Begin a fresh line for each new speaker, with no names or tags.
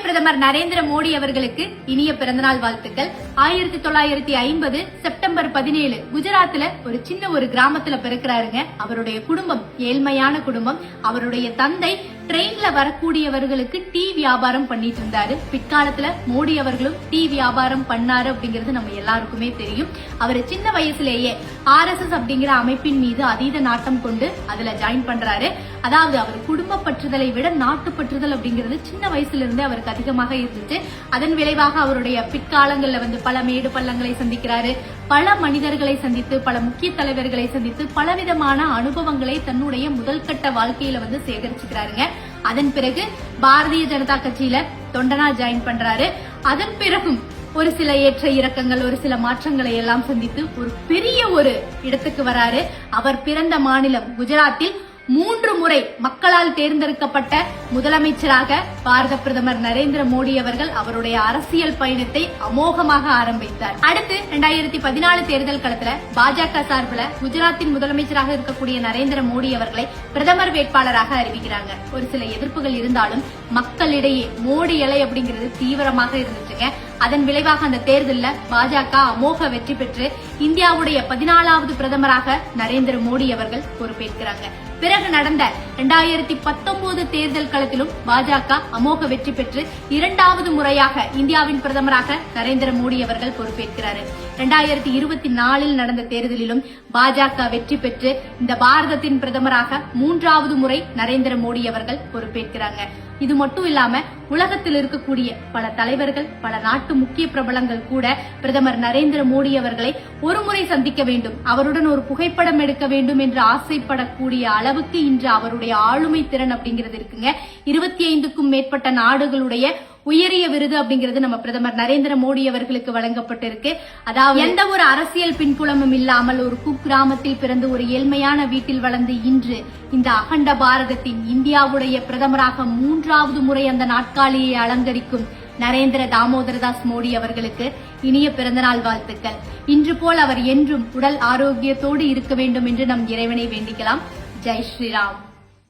பிரதமர் நரேந்திர மோடி அவர்களுக்கு இனிய பிறந்தநாள் வாழ்த்துக்கள். ஆயிரத்தி தொள்ளாயிரத்தி ஐம்பது செப்டம்பர் பதினேழு குஜராத்ல ஒரு சின்ன ஒரு கிராமத்துல பிறக்கிறாருங்க. அவருடைய குடும்பம் ஏழ்மையான குடும்பம். அவருடைய தந்தை ட்ரெயின்ல வரக்கூடியவர்களுக்கு டீ வியாபாரம் பண்ணிட்டு இருந்தாரு. பிற்காலத்துல மோடி அவர்களும் டீ வியாபாரம் பண்ணாரு அப்படிங்கிறது நம்ம எல்லாருக்குமே தெரியும். அவர் சின்ன வயசுலேயே ஆர் எஸ் எஸ் அப்படிங்கிற அமைப்பின் மீது அதீத நாட்டம் கொண்டு அதுல ஜாயின் பண்றாரு. அதாவது அவர் குடும்ப பற்றுதலை விட நாட்டு பற்றுதல் அப்படிங்கிறது சின்ன வயசுல இருந்தே அவருக்கு அதிகமாக இருந்துச்சு. அதன் விளைவாக அவருடைய பிற்காலங்கள்ல வந்து பல மேடு பள்ளங்களை சந்திக்கிறாரு. பல மனிதர்களை சந்தித்து பல முக்கிய தலைவர்களை சந்தித்து பலவிதமான அனுபவங்களை தன்னுடைய முதல் கட்ட வாழ்க்கையில வந்து சேகரிச்சுக்கிறாருங்க. அதன் பிறகு பாரதிய ஜனதா கட்சியில தொண்டனா ஜாயின் பண்றாரு. அதன் பிறகும் ஒரு சில ஏற்ற இறக்கங்கள் ஒரு சில மாற்றங்களை எல்லாம் சந்தித்து ஒரு பெரிய ஒரு இடத்துக்கு வராரு. அவர் பிறந்த மாநிலம் குஜராத்தில் மூன்று முறை மக்களால் தேர்ந்தெடுக்கப்பட்ட முதலமைச்சராக பாரத பிரதமர் நரேந்திர மோடி அவர்கள் அவருடைய அரசியல் பயணத்தை அமோகமாக ஆரம்பித்தார். அடுத்து இரண்டாயிரத்தி பதினாலு தேர்தல் களத்துல பாஜக சார்பில் குஜராத்தின் முதலமைச்சராக இருக்கக்கூடிய நரேந்திர மோடி அவர்களை பிரதமர் வேட்பாளராக அறிவிக்கிறாங்க. ஒரு சில எதிர்ப்புகள் இருந்தாலும் மக்களிடையே மோடி இலை அப்படிங்கிறது தீவிரமாக இருந்துச்சுங்க. அதன் விளைவாக அந்த தேர்தலில் பாஜக அமோக வெற்றி பெற்று இந்தியாவுடைய பதினாலாவது பிரதமராக நரேந்திர மோடி அவர்கள் பொறுப்பேற்கிறாங்க. பிறகு நடந்த இரண்டாயிரத்தி பத்தொன்பது தேர்தல் களத்திலும் பாஜக அமோக வெற்றி பெற்று இரண்டாவது முறையாக இந்தியாவின் பிரதமராக நரேந்திர மோடி அவர்கள் பொறுப்பேற்கிறார். இரண்டாயிரத்தி இருபத்தி நாலில் நடந்த தேர்தலிலும் பாஜக வெற்றி பெற்று இந்த பாரதத்தின் பிரதமராக மூன்றாவது முறை நரேந்திர மோடி அவர்கள் பொறுப்பேற்கிறாங்க. இது மட்டும் இல்லாம உலகத்தில் இருக்கக்கூடிய பல தலைவர்கள் பல நாட்டு முக்கிய பிரபலங்கள் கூட பிரதமர் நரேந்திர மோடி அவர்களை ஒருமுறை சந்திக்க வேண்டும். அவருடன் ஒரு புகைப்படம் எடுக்க வேண்டும் என்று ஆசைப்படக்கூடிய அளவுக்கு இன்று அவருடைய ஆளுமை திறன் அப்படிங்கிறது இருக்குங்க. இருபத்தி ஐந்துக்கும் மேற்பட்ட நாடுகளுடைய உயரிய விருது அப்படிங்கிறது நம்ம பிரதமர் நரேந்திர மோடி அவர்களுக்கு வழங்கப்பட்டிருக்கு. அதாவது எந்த ஒரு அரசியல் பின்புலமும் இல்லாமல் ஒரு குக்கிராமத்தில் பிறந்து ஒரு ஏழ்மையான வீட்டில் வளர்ந்து இன்று இந்த அகண்ட பாரதத்தின் இந்தியாவுடைய பிரதமராக மூன்றாவது முறை அந்த நாட்காலியை அலங்கரிக்கும் நரேந்திர தாமோதரதாஸ் மோடி அவர்களுக்கு இனிய பிறந்தநாள் வாழ்த்துக்கள். இன்று போல் அவர் என்றும் உடல் ஆரோக்கியத்தோடு இருக்க வேண்டும் என்று நம் இறைவனை வேண்டிக்கலாம். 在睡觉。